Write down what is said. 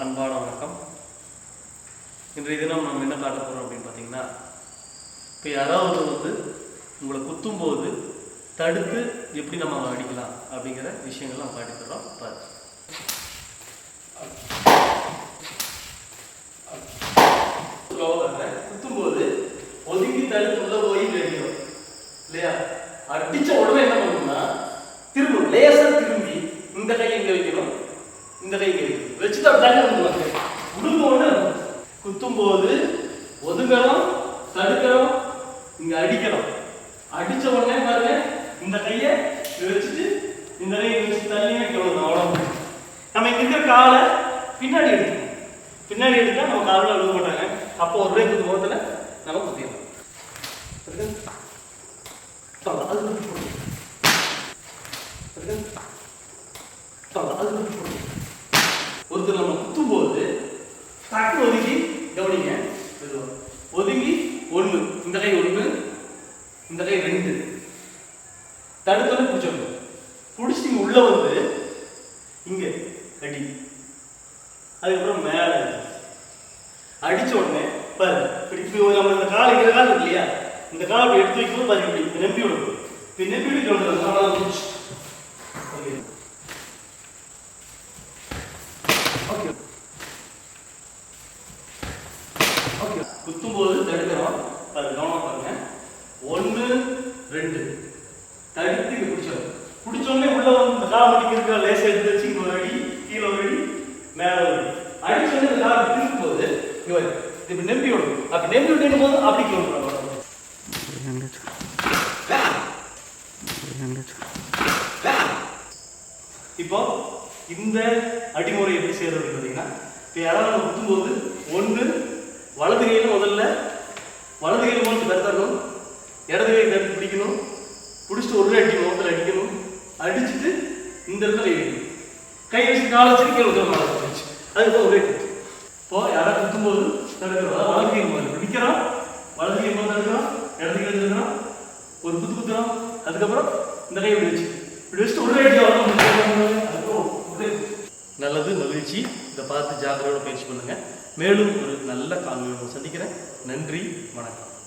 அன்பான வணக்கம். இன்றைய தினம் நம்ம என்ன காட்ட போகிறோம் அப்படின்னு பார்த்தீங்கன்னா இப்போ யாராவது வந்து உங்களை குத்தும்போது தடுத்து எப்படி நம்ம அடிக்கலாம் அப்படிங்கிற விஷயங்கள் நம்ம காட்டி பாரு குத்தும்போது ஒதுங்கி தடுத்து உள்ள போய் அடிக்கணும் இல்லையா? அடிச்ச உடனே என்ன பண்ணணும்னா திரும்ப லேசர் திரும்பி இந்த கையை இங்கே வைக்கணும்? இந்த கை இங்க வைக்கணும் வச்சுட்டு அப்படி தள்ளி விடுவாங்க விடுங்க உடனே குத்தும் போது ஒதுங்கணும் தடுக்கிறோம் இங்கே அடிக்கிறோம் அடித்த உடனே பாருங்க இந்த கையை வச்சுட்டு இந்த கையை வச்சு தள்ளி வைக்கணும். அவ்வளோ நம்ம இங்க இருக்கிற காலை பின்னாடி எடுத்துக்கணும் பின்னாடி எடுத்தால் நம்ம காலில் விழுக மாட்டாங்க. அப்போ ஒரு ரூபாய் குத்து முகத்தில் நம்ம குத்திடலாம் அது மட்டும் அது ஒதுங்கி ஒண்ணு இந்த கை ஒண்ணு இந்த கை ரெண்டு. தடுத்தோன்னு பிடிச்சிடணும் பிடிச்சி நீங்கள் உள்ள வந்து இங்க அடி அதுக்கப்புறம் மேல அடிச்ச உடனே பாரு இப்படி இப்படி நம்ம இந்த கால் இந்த கால் இருக்கு இல்லையா? இந்த கால் அப்படி எடுத்து வைக்கும் பாரு இப்படி இப்படி நம்பி விடும். இப்படி நம்பி விட்டு நம்மளால முடிச்சு. Okay okay. ஓகே. குத்தும்போது தடுக்கிறோம். அது கவனம் பாருங்க. ஒன்று ரெண்டு. தடுத்து இது பிடிச்சோம் பிடிச்ச உடனே உள்ள வந்து கால் மணிக்கு இருக்கிற லேச எடுத்து வச்சு இங்கே ஒரு அடி கீழே ஒரு அடி மேலே ஒரு அடி. அடிச்ச இந்த கால் திரும்பும் போது இவர் வரும் இப்படி விடும் அப்படி நெம்பி விட்டு போது அப்படி கிளம்புறோம் இப்போ இந்த அடிமுறை எப்படி செய்யறது பார்த்தீங்கன்னா இப்போ யாராவது குத்தும்போது ஒன்று வலது கையில் முதல்ல வலது கையில் முதல்ல தடுத்தரணும் இடது கையை தடுத்து பிடிக்கணும். பிடிச்சிட்டு ஒரு அடி முகத்தில் அடிக்கணும். அடிச்சுட்டு இந்த இடத்துல கை கை வச்சு காலை வச்சு கீழே உத்தர மேலே வச்சு அதுக்கு ஒரே குத்து இப்போ யாராவது குத்தும்போது தடுக்கிறோம். வலது கை முதல்ல. நிற்கிறோம் வலது கை முதல்ல தடுக்கிறோம். இடது கை தடுக்கிறோம். ஒரு குத்து குத்துறோம். அதுக்கப்புறம் இந்த கை இப்படி வச்சு. இப்படி வச்சுட்டு ஒரே அடி அதுக்கப்புறம் நல்லது மகிழ்ச்சி. இதை பார்த்து ஜாக்கிரதையோட பயிற்சி பண்ணுங்கள் மேலும் ஒரு நல்ல காணொலியோட சந்திக்கிறேன். நன்றி வணக்கம்.